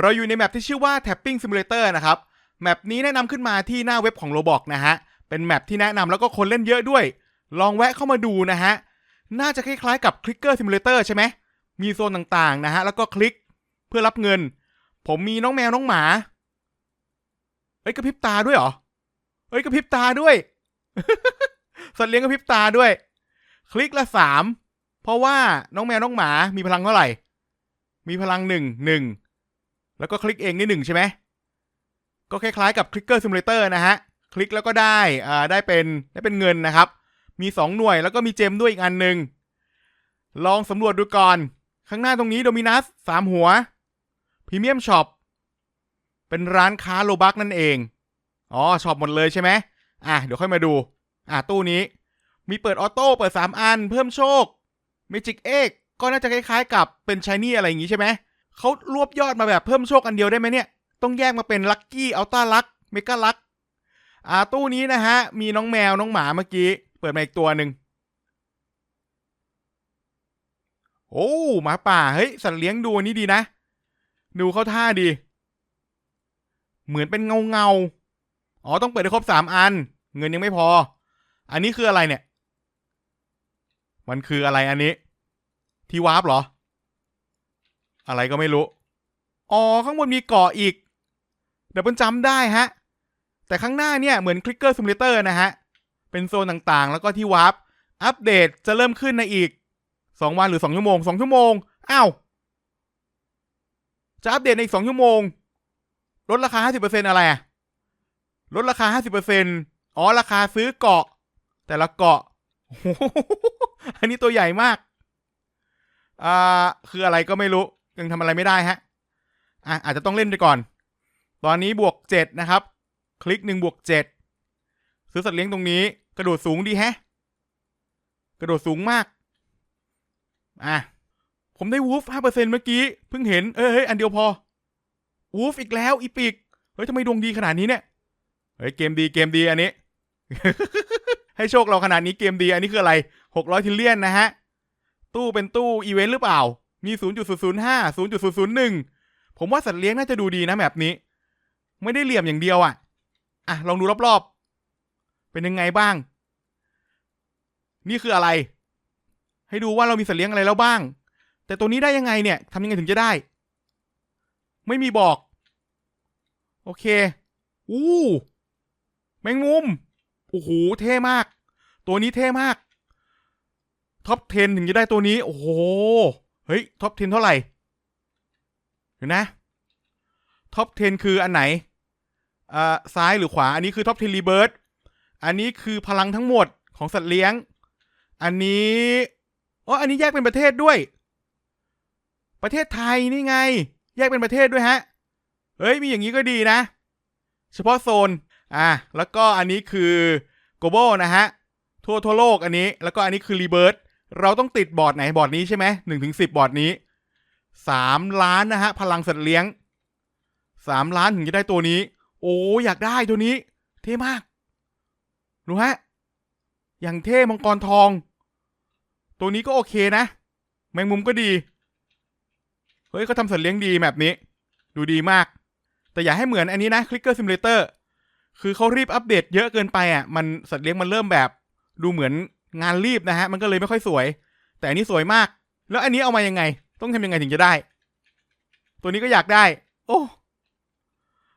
เราอยู่ในแมปที่ชื่อว่า Tapping Simulator นะครับ แมปนี้แนะนำขึ้นมาที่หน้าเว็บของ Roblox นะฮะ เป็นแมปที่แนะนำแล้วก็คนเล่นเยอะด้วย ลองแวะเข้ามาดูนะฮะ น่าจะคล้ายๆกับ Clicker Simulator ใช่ไหม มีโซนต่างๆนะฮะ แล้วก็คลิกเพื่อรับเงิน ผมมีน้องแมวน้องหมา เอ้ยกระพริบตาด้วยเหรอ เอ้ยกระพริบตาด้วย สัตว์เลี้ยงกระพริบตาด้วย คลิกละสาม เพราะว่าน้องแมวน้องหมามีพลังเท่าไหร่ มีพลังหนึ่งหนึ่ง แล้วก็คลิกเองได้หนึ่งใช่ไหมก็คล้ายๆกับ Clicker Simulator นะฮะ คลิกแล้วก็ได้อ่าได้เป็นได้เป็นเงินนะครับ มี 2 หน่วยแล้วก็มีเจมด้วยอีกอันหนึ่งลองสำรวจดูก่อน ข้างหน้าตรงนี้โดมินัสสามหัวพรีเมียมช็อปเป็นร้านค้าโลบักนั่นเอง อ๋อช็อปหมดเลยใช่ไหมอะเดี๋ยวค่อยมาดู อะตู้นี้ มีเปิดออโต้เปิด 3 อัน เพิ่มโชคเมจิกเอ็กก็น่าจะคล้ายๆ กับเป็นชายนี่อะไรอย่างงี้ใช่ไหม เขารวบยอดมาแบบเพิ่มโชคอันเดียวได้ไหมเนี่ย ต้องแยกมาเป็นลัคกี้อัลต้าลักเมกาลักอ่าตู้นี้นะฮะ มีน้องแมวน้องหมาเมื่อกี้ เปิดมาอีกตัวหนึ่งโอ้หมาป่า เฮ้ย สัตว์เลี้ยงดูอันนี้ดีนะ ดูเขาท่าดี เหมือนเป็นเงาเงาอ๋อ ต้องเปิดให้ครบสามอัน เงินยังไม่พอ อันนี้คืออะไรเนี่ย มันคืออะไรอันนี้ ที่วาร์ปเหรอ อะไรก็ไม่รู้ อ๋อ ข้างบนมีเกาะอีก เดี๋ยวเพิ่นจำได้ฮะ แต่ข้างหน้าเนี่ยเหมือน Clicker Simulator นะฮะ เป็นโซนต่างๆ แล้วก็ที่วาร์ป อัปเดตจะเริ่มขึ้นในอีก 2 วันหรือ 2 ชั่วโมง 2 ชั่วโมง อ้าว จะอัปเดตในอีก 2 ชั่วโมง ลดราคา 50%อะไรอะลดราคา 50%อ๋อ ราคาซื้อเกาะ แต่ละเกาะ อันนี้ตัวใหญ่มาก อ่า คืออะไรก็ไม่รู้ ยังทำอะไรไม่ได้ฮะอะอาจจะต้องเล่นไปก่อน ตอนนี้บวกเจ็ดนะครับ คลิกหนึ่งบวกเจ็ดซื้อสัตว์เลี้ยงตรงนี้ กระโดดสูงดีแฮะ กระโดดสูงมาก อะ ผมได้วูฟห้าเปอร์เซ็นเมื่อกี้ เพิ่งเห็น เอ้ยเฮ้ยอันเดียวพอ วูฟอีกแล้วอีปิกเฮ้ยทำไมดวงดีขนาดนี้เนี่ย เฮ้ยเกมดีเกมดีอันนี้ ให้โชคเราขนาดนี้เกมดีอันนี้คืออะไรหกร้อยทิลเลียนนะฮะ ตู้เป็นตู้อีเวนต์หรือเปล่า มี 0.005 0.001 ผมว่าสัตว์เลี้ยงน่าจะดูดีนะแบบนี้ ไม่ได้เหลี่ยมอย่างเดียวอะ่ะ อะ ลองดูรอบๆ เป็นยังไงบ้าง นี่คืออะไร ให้ดูว่าเรามีสัตว์เลี้ยงอะไรแล้วบ้าง แต่ตัวนี้ได้ยังไงเนี่ยทำยังไงถึงจะได้ ไม่มีบอก โอเค อู้แมงมุม โอ้โห เท่มาก ตัวนี้เท่มาก ท็อป 10 ถึงจะได้ตัวนี้ โอ้โห เฮ้ยท็อป10 เท่าไหร่เห็นนะท็อป10 คืออันไหนอ่าซ้ายหรือขวา อันนี้คือท็อป10รีเบิร์ดอันนี้คือพลังทั้งหมดของสัตว์เลี้ยง อันนี้อ๋ออันนี้แยกเป็นประเทศด้วย ประเทศไทยนี่ไง แยกเป็นประเทศด้วยฮะเฮ้ย มีอย่างนี้ก็ดีนะ เฉพาะโซน อะ แล้วก็อันนี้คือ global นะฮะ ทั่วทั่วโลกอันนี้ แล้วก็อันนี้คือ rebirth เราต้องติดบอร์ดไหนบอร์ดนี้ใช่ไหมหนึ่งถึงสิบบอร์ดนี้สามล้านนะฮะ พลังสัตว์เลี้ยงสามล้านถึงจะได้ตัวนี้ โอ้อยากได้ตัวนี้ เท่มากดูฮะ อย่างเท่มังกรทอง ตัวนี้ก็โอเคนะ แมงมุมก็ดี เฮ้ยเขาทำสัตว์เลี้ยงดีแบบนี้ ดูดีมาก แต่อย่าให้เหมือนอันนี้นะ Clicker Simulator คือเขารีบอัปเดตเยอะเกินไปอะ มันสัตว์เลี้ยงมันเริ่มแบบ ดูเหมือน งานรีบนะฮะ มันก็เลยไม่ค่อยสวย แต่อันนี้สวยมาก แล้วอันนี้เอามายังไง ต้องทำยังไงถึงจะได้ ตัวนี้ก็อยากได้ โอ้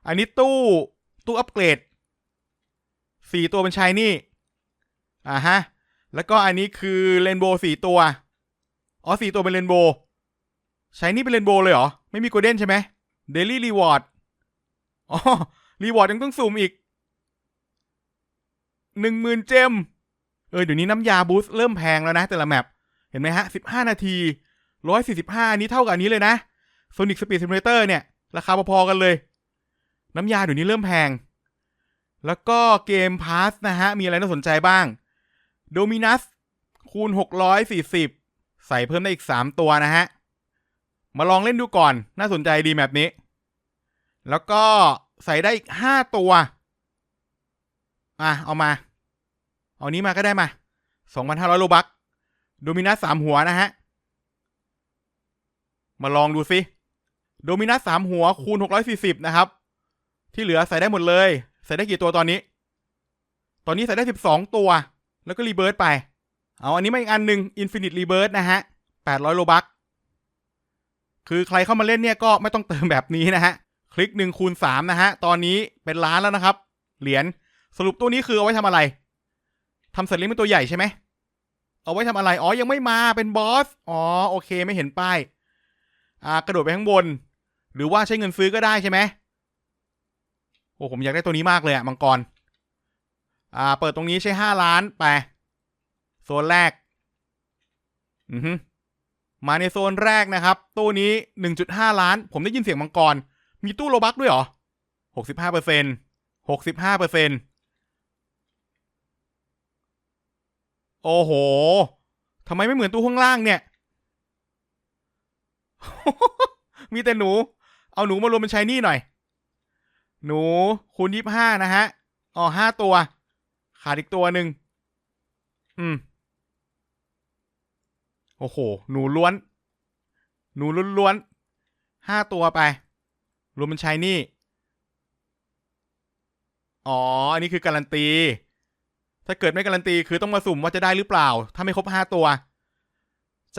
อันนี้ตู้ ตู้อัปเกรด สี่ตัวเป็นชายนี่ อ่าฮะ แล้วก็อันนี้คือเรนโบว์สี่ตัว อ๋อสี่ตัวเป็นเรนโบว์ชายนี่เป็นเรนโบว์เลยเหรอ ไม่มีโกลเด้นใช่ไหมเดลี่รีวอร์ด อ๋อ รีวอร์ดยังต้องซูมอีกหนึ่งหมื่นเจม เออเดี๋ยวนี้น้ำยาบูสต์เริ่มแพงแล้วนะแต่ละแมปเห็นไหมฮะสิบห้านาทีร้อยสี่สิบห้านี้เท่ากับอันนี้เลยนะ Sonic Speed Simulator เนี่ย ราคาพอๆกันเลย น้ำยาเดี๋ยวนี้เริ่มแพง แล้วก็เกมพาสนะฮะ มีอะไรน่าสนใจบ้าง Dominus คูณ 640 ใส่เพิ่มได้อีก 3 ตัวนะฮะ มาลองเล่นดูก่อน น่าสนใจดีแบบนี้ แล้วก็ใส่ได้อีก 5 ตัว อะ เอามา เอานี้มาก็ได้มา2,500โลบักโดมินัสสามหัวนะฮะ มาลองดูสิโดมินัสสามหัวคูณหกร้อยสี่สิบนะครับ ที่เหลือใส่ได้หมดเลย ใส่ได้กี่ตัวตอนนี้ ตอนนี้ใส่ได้สิบสองตัว แล้วก็รีเบิร์ตไป เอาอันนี้มาอีกอันหนึ่งอินฟินิตรีเบิร์ตนะฮะแปดร้อยโลบักคือใครเข้ามาเล่นเนี่ยก็ไม่ต้องเติมแบบนี้นะฮะ คลิกหนึ่งคูณสามนะฮะ ตอนนี้เป็นล้านแล้วนะครับ เหรียญสรุปตัวนี้คือเอาไว้ทำอะไร ทำสัตว์เลี้ยงเป็นตัวใหญ่ใช่ไหมเอาไว้ทำอะไร อ๋อ ยังไม่มา เป็นบอส อ๋อ โอเค ไม่เห็นป้าย อ่า กระโดดไปข้างบน หรือว่าใช้เงินซื้อก็ได้ใช่ไหมโอ้ ผมอยากได้ตัวนี้มากเลยอะมังกร อ่า เปิดตรงนี้ใช้ห้าล้านไป โซนแรก อือฮึมาในโซนแรกนะครับ ตู้นี้หนึ่งจุดห้าล้าน ผมได้ยินเสียงมังกร มีตู้โลบักด้วยเหรอหกสิบห้าเปอร์เซ็นหกสิบห้าเปอร์เซ็นต์ โอ้โหทำไมไม่เหมือนตู้ข้างล่างเนี่ย มีแต่หนู เอาหนูมารวมเป็นชายนี่หน่อย หนูคูณยี่ห้านะฮะ อ๋อห้าตัว ขาดอีกตัวหนึ่ง อืม โอ้โห หนูล้วน หนูล้วนๆห้าตัวไป รวมเป็นชายนี่ อ๋อ อันนี้คือการันตี ถ้าเกิดไม่การันตีคือต้องมาสุ่มว่าจะได้หรือเปล่า ถ้าไม่ครบห้าตัว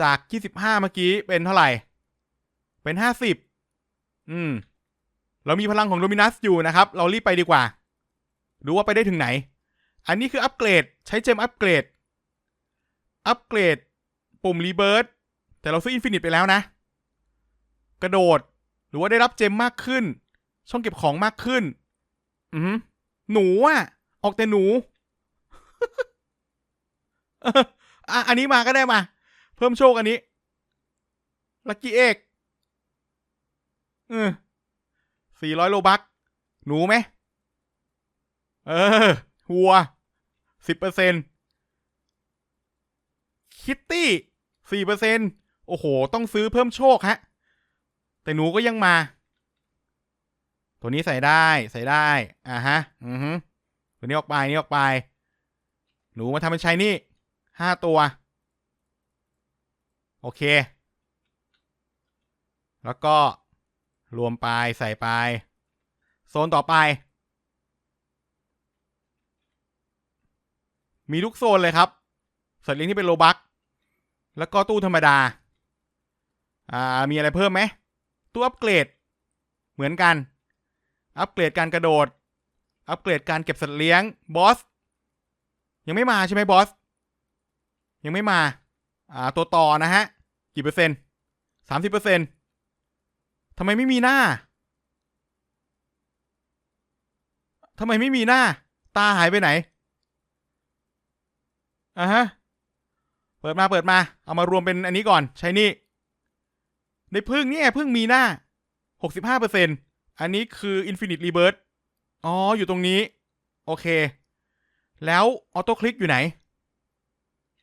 จากยี่สิบห้าเมื่อกี้เป็นเท่าไหร่ เป็นห้าสิบอืม เรามีพลังของโดมินัสอยู่นะครับ เรารีบไปดีกว่า ดูว่าไปได้ถึงไหน อันนี้คืออัปเกรด ใช้เจมอัปเกรด อัปเกรด ปุ่มรีเบิร์ตแต่เราซื้ออินฟินิตไปแล้วนะ กระโดด หรือว่าได้รับเจมมากขึ้น ช่องเก็บของมากขึ้น อือหือหนูอะออกแต่หนู อะอันนี้มาก็ได้มา เพิ่มโชคอันนี้ ลัคกี้เอกเออสี่ร้อยโลบัก หนูไหม เออ หัวสิบเปอร์เซ็นคิตตี้สี่เปอร์เซ็นโอ้โห ต้องซื้อเพิ่มโชคฮะ แต่หนูก็ยังมา ตัวนี้ใส่ได้ ใส่ได้ อ่าฮะ อือฮึตัวนี้ออกไป นี่ออกไป หนูมาทำเป็นชายนี่ห้าตัว โอเค แล้วก็รวมไปใส่ไป โซนต่อไป มีทุกโซนเลยครับสัตว์เลี้ยงที่เป็นโลบักแล้วก็ตู้ธรรมดา อ่า มีอะไรเพิ่มไหม ตู้อัปเกรด เหมือนกัน อัปเกรดการกระโดด อัปเกรดการเก็บสัตว์เลี้ยง บอส ยังไม่มาใช่ไหมบอส ยังไม่มา อ่า ตัวต่อนะฮะ กี่เปอร์เซ็นต์สามสิบเปอร์เซ็นต์ทำไมไม่มีหน้าทำไมไม่มีหน้า ตาหายไปไหนอะฮะ เปิดมาเปิดมา เอามารวมเป็นอันนี้ก่อน ใช้นี่ ในพึ่งเนี่ยพึ่งมีหน้าหกสิบห้าเปอร์เซ็นอันนี้คือ Infinite Rebirth อ๋อ อยู่ตรงนี้ โอเค แล้วออโต้คลิกอยู่ไหน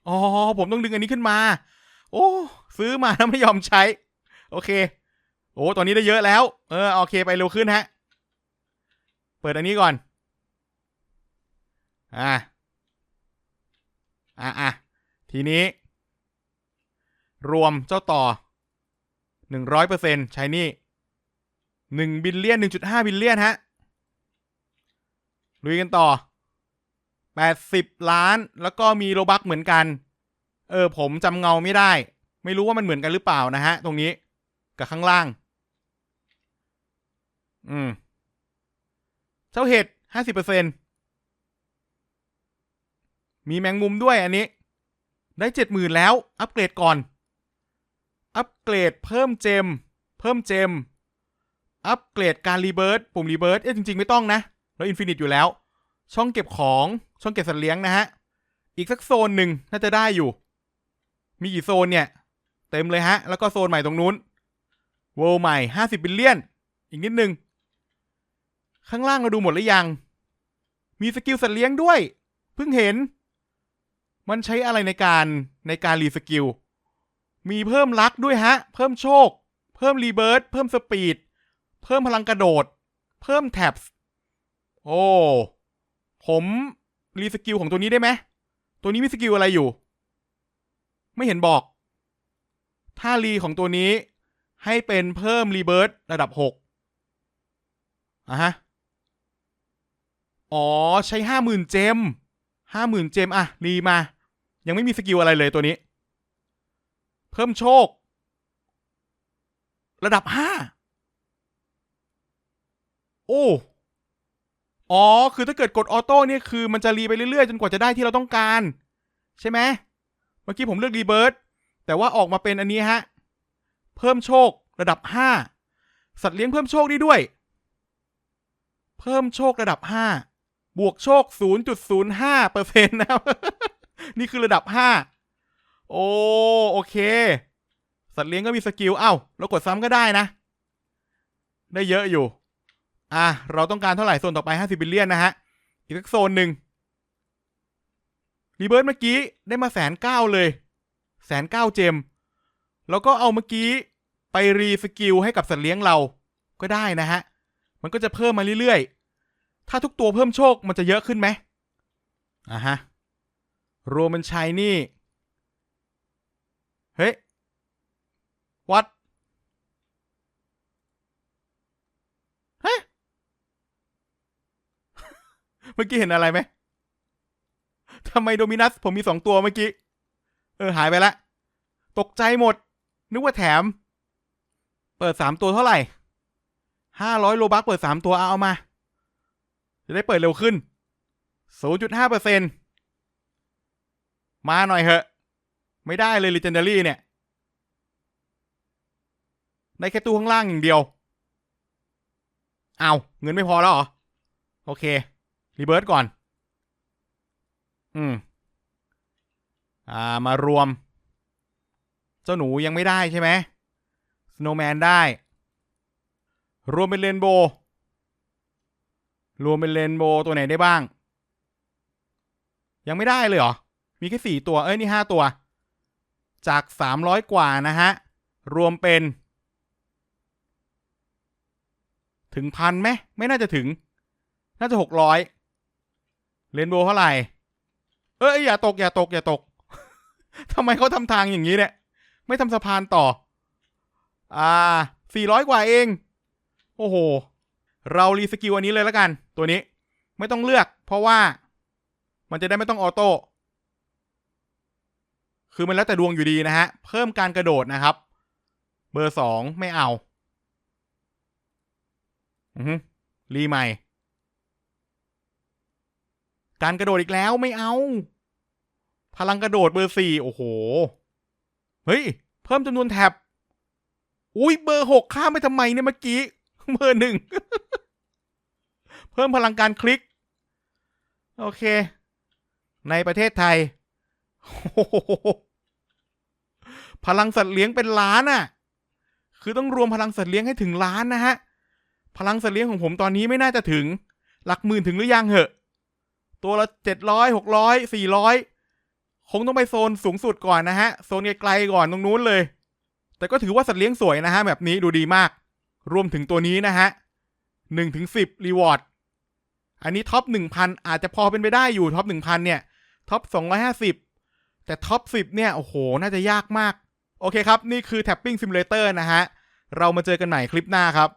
อ๋อ ผมต้องดึงอันนี้ขึ้นมา โอ้ ซื้อมาแล้วไม่ยอมใช้ โอเค โอ้ ตอนนี้ได้เยอะแล้ว เออ โอเค ไปเร็วขึ้นฮะ เปิดอันนี้ก่อน อ่า อะอะทีนี้ รวมเจ้าต่อหนึ่งร้อยเปอร์เซ็นใช้นี่หนึ่งบิลเลียนหนึ่งจุดห้าบิลเลียนฮะลุยกันต่อ แปดสิบล้าน แล้วก็มีโลบักเหมือนกัน เออ ผมจำเงาไม่ได้ ไม่รู้ว่ามันเหมือนกันหรือเปล่านะฮะ ตรงนี้ กับข้างล่าง อืมเจ้าเห็ดห้าสิบเปอร์เซ็นมีแมงมุมด้วยอันนี้ ได้เจ็ดหมื่นแล้ว อัปเกรดก่อน อัปเกรดเพิ่มเจม เพิ่มเจม อัปเกรดการรีเบิร์ตปุ่มรีเบิร์ตเอ๊ะจริง ๆ ไม่ต้องนะ เราอินฟินิตอยู่แล้ว ช่องเก็บของ ช่องเก็บสัตว์เลี้ยงนะฮะ อีกสักโซนหนึ่งน่าจะได้อยู่ มีกี่โซนเนี่ย เต็มเลยฮะ แล้วก็โซนใหม่ตรงนู้นเวิลด์ใหม่ห้าสิบบิลเลียน อีกนิดนึง ข้างล่างเราดูหมดหรือยัง มีสกิลสัตว์เลี้ยงด้วย เพิ่งเห็น มันใช้อะไรในการในการรีสกิล มีเพิ่มลักด้วยฮะ เพิ่มโชค เพิ่มรีเบิร์ตเพิ่มสปีด เพิ่มพลังกระโดด เพิ่มแท็บโอ้ ผม รีสกิลของตัวนี้ได้ไหม ตัวนี้มีสกิลอะไรอยู่ ไม่เห็นบอก ถ้ารีของตัวนี้ให้เป็นเพิ่มรีเบิร์ตระดับหกอะฮะ อ๋อใช้ห้าหมื่นเจมห้าหมื่นเจมอะรีมา ยังไม่มีสกิลอะไรเลยตัวนี้ เพิ่มโชค ระดับห้าโอ้ อ๋อ คือถ้าเกิดกดออโต้เนี่ยคือมันจะรีไปเรื่อยๆ จนกว่าจะได้ที่เราต้องการ ใช่ไหมเมื่อกี้ผมเลือกรีเบิร์ตแต่ว่าออกมาเป็นอันนี้ฮะ เพิ่มโชคระดับห้าสัตว์เลี้ยงเพิ่มโชคได้ด้วย เพิ่มโชคระดับห้าบวกโชค 0.05เปอร์เซ็นต์นะครับนี่คือระดับห้าโอ้โอเค สัตว์เลี้ยงก็มีสกิล เอ้าเรากดซ้ำก็ได้นะ ได้เยอะอยู่ อะเราต้องการเท่าไหร่โซนต่อไป50บิลเลียนนะฮะ อีกสักโซนหนึ่งรีเบิร์ตเมื่อกี้ได้มาแสนเก้าเลยแสนเก้าเจม แล้วก็เอาเมื่อกี้ไปรีสกิลให้กับสัตว์เลี้ยงเราก็ได้นะฮะ มันก็จะเพิ่มมาเรื่อยๆ ถ้าทุกตัวเพิ่มโชคมันจะเยอะขึ้นไหมอะฮะรวมเป็นชัยนี่ เฮ้ย วัด เฮ้ย เมื่อกี้เห็นอะไรไหมทำไมโดมินัส ผมมีสองตัวเมื่อกี้ เออ หายไปละ ตกใจหมด นึกว่าแถม เปิดสามตัวเท่าไหร่ห้าร้อยโลบักเปิดสามตัวเอาเอามา จะได้เปิดเร็วขึ้น0.5เปอร์เซ็นมาหน่อยเหอะ ไม่ได้เลย Legendary เนี่ยได้แค่ตู้ข้างล่างอย่างเดียว เอาเงินไม่พอแล้วเหรอ โอเค รีเบิร์ตก่อน อืม อ่ามารวม เจ้าหนูยังไม่ได้ใช่ไหมสโนว์แมนได้ รวมเป็นเรนโบว์รวมเป็นเรนโบว์ตัวไหนได้บ้าง ยังไม่ได้เลยเหรอ มีแค่สี่ตัว เอ้ย นี่ห้าตัว จากสามร้อยกว่านะฮะ รวมเป็น ถึงพันไหม ไม่น่าจะถึง น่าจะหกร้อย เรนโบว์เท่าไหร่ เอ้ยอย่าตกอย่าตกอย่าตกทำไมเขาทำทางอย่างนี้เนี่ย ไม่ทำสะพานต่อ อ่าสี่ร้อยกว่าเอง โอ้โห เรารีสกิลอันนี้เลยแล้วกัน ตัวนี้ ไม่ต้องเลือก เพราะว่า มันจะได้ไม่ต้องออโต้ คือมันแล้วแต่ดวงอยู่ดีนะฮะ เพิ่มการกระโดดนะครับ เบอร์สองไม่เอา อือรีใหม่ การกระโดดอีกแล้วไม่เอา พลังกระโดดเบอร์สี่โอ้โห เฮ้ย เพิ่มจำนวนแท็บ อุ้ยเบอร์หกข้ามไปทำไมเนี่ยเมื่อกี้ เบอร์หนึ่ง เพิ่มพลังการคลิก โอเค ในประเทศไทย พลังสัตว์เลี้ยงเป็นล้านอะ่ะ คือต้องรวมพลังสัตว์เลี้ยงให้ถึงล้านนะฮะ พลังสัตว์เลี้ยงของผมตอนนี้ไม่น่าจะถึง หลักหมื่นถึงหรือยังเหอะ ตัวละเจ็ดร้อยหกร้อยสี่ร้อยคงต้องไปโซนสูงสุดก่อนนะฮะ โซนไกลๆก่อนตรงนู้นเลย แต่ก็ถือว่าสัตว์เลี้ยงสวยนะฮะแบบนี้ดูดีมาก รวมถึงตัวนี้นะฮะหนึ่งถึงสิบรีวอร์ด อันนี้ท็อปหนึ่งพันอาจจะพอเป็นไปได้อยู่ท็อปหนึ่งพันเนี่ยท็อปสองร้อยห้าสิบแต่ท็อปสิบเนี่ย โอ้โห น่าจะยากมาก โอเคครับ นี่คือ Tapping Simulator นะฮะ เรามาเจอกันใหม่คลิปหน้าครับ